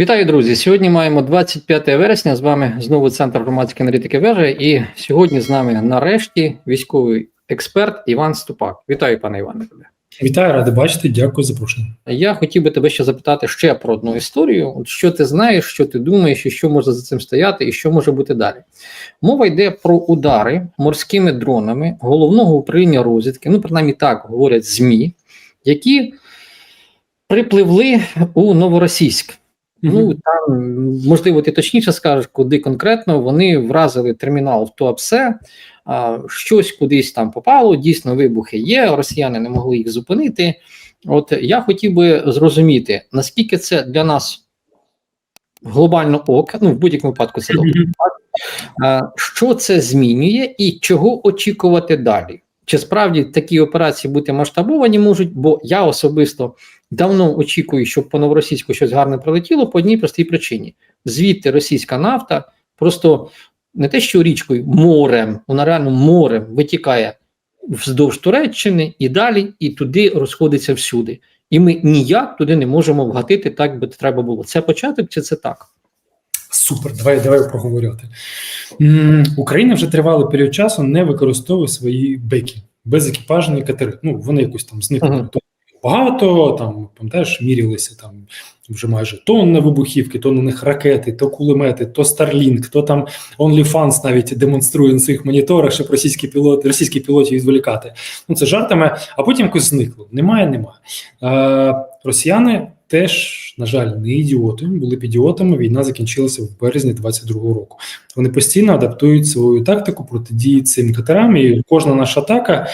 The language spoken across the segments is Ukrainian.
Вітаю, друзі! Сьогодні маємо 25 вересня. З вами знову центр громадської аналітики вежа. І сьогодні з нами нарешті військовий експерт Іван Ступак. Вітаю, пане Іване. тебе. Вітаю, радий бачити. Дякую за запрошення. Я хотів би тебе ще запитати ще про одну історію. От що ти знаєш, що ти думаєш, і що може за цим стояти, і що може бути далі. Мова йде про удари морськими дронами головного управління розвідки, ну принаймні так говорять ЗМІ, які припливли у Новоросійськ. Ну там можливо, ти точніше скажеш, куди конкретно вони вразили термінал в Туапсе, а, щось кудись там попало. Дійсно, вибухи є. Росіяни не могли їх зупинити. От я хотів би зрозуміти, наскільки це для нас глобально ок, ну в будь-якому випадку це добре. Що це змінює і чого очікувати далі? Чи справді такі операції бути масштабовані можуть? Бо я особисто давно очікую, щоб по новоросійську щось гарне прилетіло по одній простій причині: звідти російська нафта просто не те, що річкою, морем, вона реально морем витікає вздовж Туреччини і далі, і туди розходиться всюди. І ми ніяк туди не можемо вгатити так, би треба було. Це початок чи це так? Супер, давай давай проговорювати. Україна вже тривалий період часу не використовує свої беки безекіпажні катери. Ну вони якось там зникли. Ага. Багато там, пам'ятаєш, мірялися там вже майже тонна вибухівки, то на них ракети, то кулемети, то Starlink, то там OnlyFans навіть демонструє на своїх моніторах, щоб російські пілоти, російські пілотів відволікати. Ну це жартами, а потім якось зникло. Немає, немає. Е, росіяни теж, на жаль, не ідіоти, були б ідіотами. Війна закінчилася в березні 22-го року. Вони постійно адаптують свою тактику протидії цим катерам, і кожна наша атака.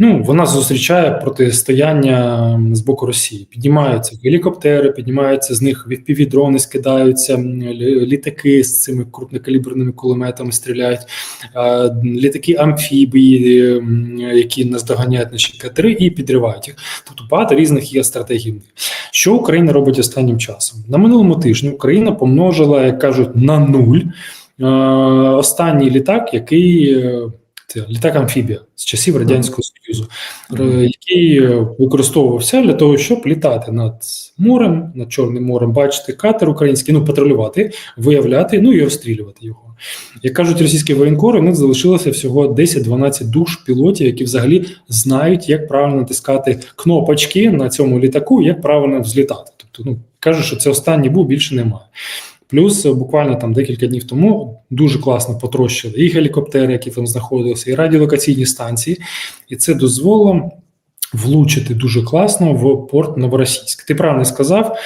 Ну, вона зустрічає протистояння з боку Росії. Піднімаються гелікоптери, піднімаються з них впівдрони, скидаються літаки з цими крупнокаліберними кулеметами стріляють, е, літаки амфібії, які наздоганяють наші катери і підривають їх. Тобто багато різних є стратегій. Що Україна робить останнім часом? На минулому тижні Україна помножила, як кажуть, на нуль е, останній літак, який. Це літак амфібія з часів радянського союзу, е, який використовувався для того, щоб літати над морем, над Чорним морем, бачити катер український, ну патрулювати, виявляти, ну і розстрілювати його. Як кажуть російські воєнкори, у них залишилося всього 10-12 душ пілотів, які взагалі знають, як правильно натискати кнопочки на цьому літаку, як правильно взлітати. Тобто, ну кажуть, що це останній був, більше немає. Плюс буквально там декілька днів тому дуже класно потрощили і гелікоптери, які там знаходилися, і радіолокаційні станції, і це дозволило влучити дуже класно в порт Новоросійськ. Ти правильно сказав.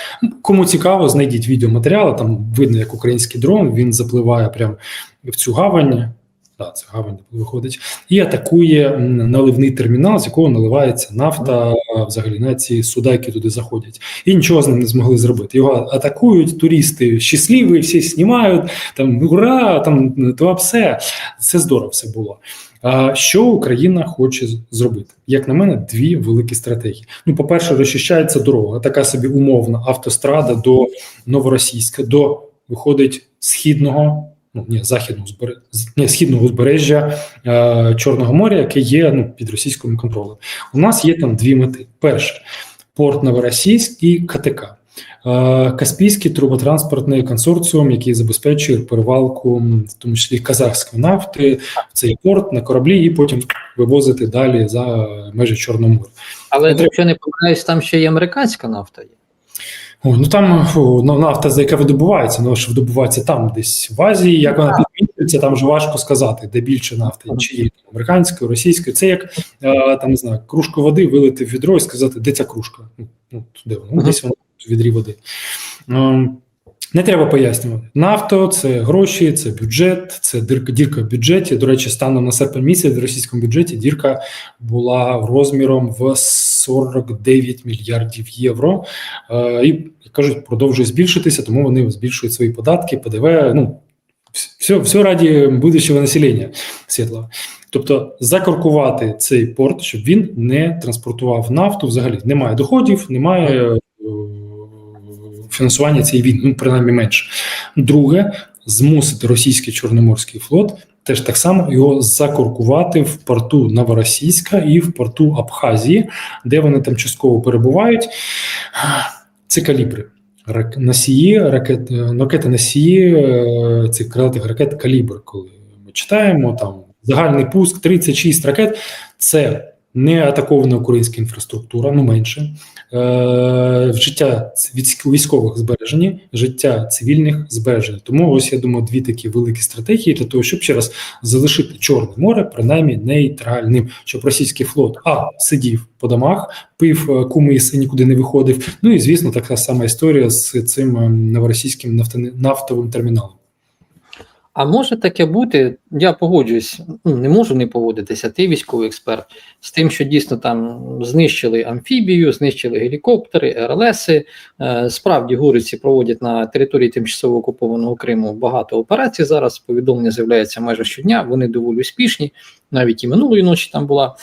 Кому цікаво, знайдіть відеоматеріали. Там видно, як український дрон він запливає прямо в цю гавань. Так, це гавань виходить, і атакує наливний термінал, з якого наливається нафта, взагалі на ці суда, які туди заходять, і нічого з ним не змогли зробити. Його атакують, туристи щасливі, всі знімають там ура, там то все. Це здорово все було. А що Україна хоче зробити? Як на мене, дві великі стратегії. Ну, по-перше, розчищається дорога, така собі умовна автострада до Новоросійська, до виходить східного. Ну ні, західного збере... ні, східного узбережжя е, Чорного моря, яке є ну, під російським контролем. У нас є там дві мети: перше порт Новоросійськ і КТК. Е, Каспійський труботранспортний консорціум, який забезпечує перевалку, в тому числі казахської нафти, в цей порт на кораблі, і потім вивозити далі за межі Чорного моря. Але якщо не помиляюсь, там ще й американська нафта є. О, ну там фу, ну, нафта, за яка видобувається, ну що видобувається там, десь в Азії, як вона підмінюється, там вже важко сказати, де більше нафти, чи є американською, російською. Це як е, там не знаю, кружку води вилити в відро і сказати, де ця кружка? Ну, туди вона? Ну, десь вона в відрі води. Не треба пояснювати. Нафто це гроші, це бюджет, це дірка, дірка в бюджеті. До речі, станом на серпень місяць в російському бюджеті дірка була розміром в 49 мільярдів євро. Е, І кажуть, продовжує збільшитися, тому вони збільшують свої податки, ПДВ. Ну все, все раді будущого населення світлого. Тобто закоркувати цей порт, щоб він не транспортував нафту. Взагалі немає доходів, немає фінансування цієї війни, ну принаймні менше. Друге, змусити російський чорноморський флот теж так само його закоркувати в порту Новоросійська і в порту Абхазії, де вони там частково перебувають. Це калібри. носії, ракет, е, ракети носії е, цих крилатих ракет калібр. Коли ми читаємо там загальний пуск 36 ракет, це не атакована українська інфраструктура, ну менше. Е, життя військових збережені, життя цивільних збережені. Тому ось я думаю, дві такі великі стратегії для того, щоб ще раз залишити Чорне море принаймні нейтральним, щоб російський флот а сидів по домах, пив е, кумис і нікуди не виходив. Ну і звісно, така сама історія з цим е, новоросійським нафтовим терміналом. А може таке бути, я погоджуюсь, ну, не можу не погодитися, ти військовий експерт, з тим, що дійсно там знищили амфібію, знищили гелікоптери, РЛСи. Е, справді гуриці проводять на території тимчасово окупованого Криму багато операцій. Зараз повідомлення з'являється майже щодня, вони доволі успішні, навіть і минулої ночі там була.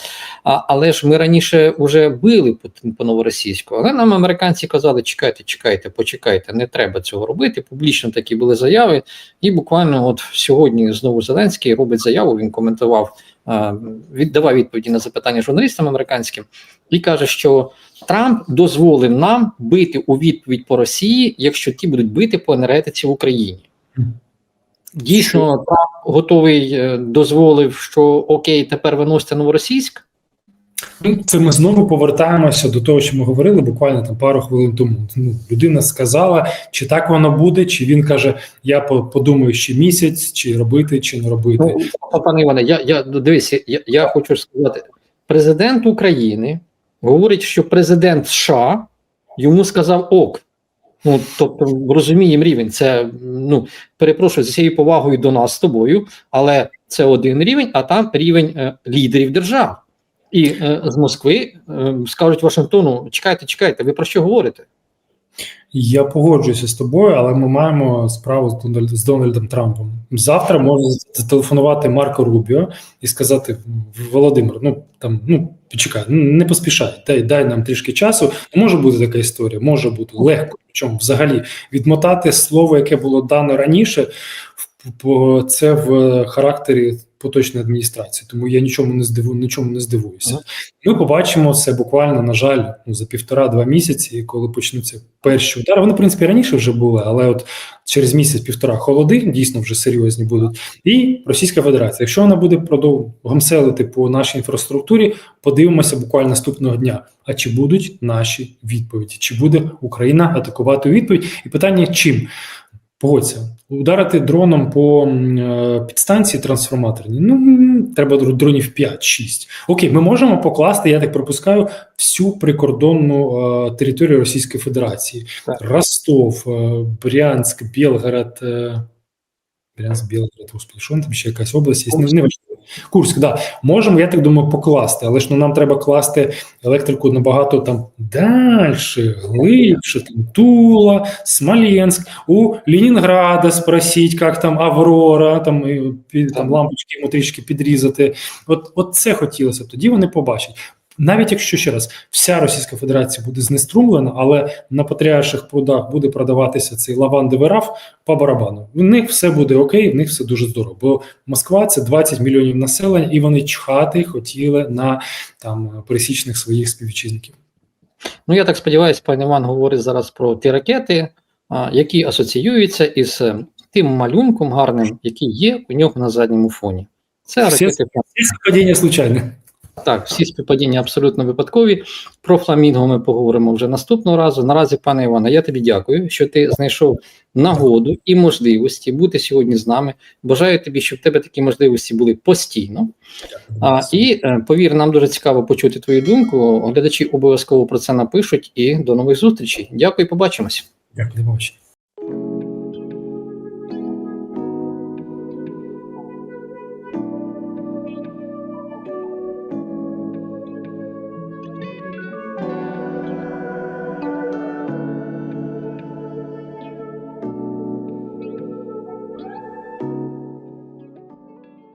А, але ж ми раніше вже били по, по новоросійську, але нам американці казали: чекайте, чекайте, почекайте, не треба цього робити. Публічно такі були заяви. І буквально от сьогодні знову Зеленський робить заяву. Він коментував, віддавав відповіді на запитання журналістам американським і каже, що Трамп дозволив нам бити у відповідь по Росії, якщо ті будуть бити по енергетиці в Україні. Дійсно, Трамп готовий е, дозволив, що окей, тепер виносите новоросійськ. Ну, Це ми знову повертаємося до того, що ми говорили буквально там пару хвилин тому. Ну, людина сказала, чи так воно буде, чи він каже: Я подумаю ще місяць, чи робити, чи не робити. Ну, пане Іване, я, я дивись, я, я хочу сказати, президент України говорить, що президент США йому сказав ок. Ну, тобто, розуміємо рівень. Це ну перепрошую з цією повагою до нас з тобою, але це один рівень, а там рівень е, лідерів держав. І е, з Москви е, скажуть Вашингтону: чекайте, чекайте, ви про що говорите? Я погоджуюся з тобою, але ми маємо справу з, Дональд, з Дональдом Трампом. Завтра може зателефонувати Марко Рубіо і сказати: Володимир, ну там ну почекай, ну, не поспішай, дай дай нам трішки часу. Може бути така історія, може бути легко. Причому взагалі відмотати слово, яке було дано раніше, це в характері поточної адміністрації. Тому я нічому не здиву, нічому не здивуюся. Ми побачимо це буквально, на жаль, ну, за півтора-два місяці, коли почнуться перші удари. Вони, в принципі, раніше вже були, але от через місяць-півтора холоди дійсно вже серйозні будуть. І Російська Федерація, якщо вона буде продов... гамселити по нашій інфраструктурі, подивимося буквально наступного дня. А чи будуть наші відповіді? Чи буде Україна атакувати відповідь? І питання чим? Погодься, ударити дроном по е, підстанції трансформаторній. Ну треба дронів 5-6. Окей, ми можемо покласти, я так припускаю, всю прикордонну е, територію Російської Федерації: Так. Ростов, е, Брянськ, Білгород. Е, Брянськ, Білгород, господи, що там ще якась область є? Не, не важливо. Курськ, да. Можемо, я так думаю, покласти, але ж ну, нам треба класти електрику набагато там далі, глибше, там Тула, Смоленськ, у Лінінграда спросіть, як там Аврора, там, там лампочки йому трішки підрізати. От, от це хотілося. б. Тоді вони побачать. Навіть якщо ще раз вся Російська Федерація буде знеструмлена, але на патріарших прудах буде продаватися цей лавандовий раф по барабану. В них все буде окей, в них все дуже здорово. Бо Москва це 20 мільйонів населення, і вони чхати хотіли на там пересічних своїх співвітчизників. Ну, я так сподіваюся, пан Іван говорить зараз про ті ракети, які асоціюються із е, тим малюнком гарним, який є у нього на задньому фоні. Це Всі- ракети. Це співпадіння случайне. Так, всі співпадіння абсолютно випадкові. Про фламінго ми поговоримо вже наступного разу. Наразі, пане Іване, я тобі дякую, що ти знайшов нагоду і можливості бути сьогодні з нами. Бажаю тобі, щоб в тебе такі можливості були постійно. А, і е, повір, нам дуже цікаво почути твою думку. Глядачі обов'язково про це напишуть. І до нових зустрічей. Дякую, побачимось. Дякую, побачення.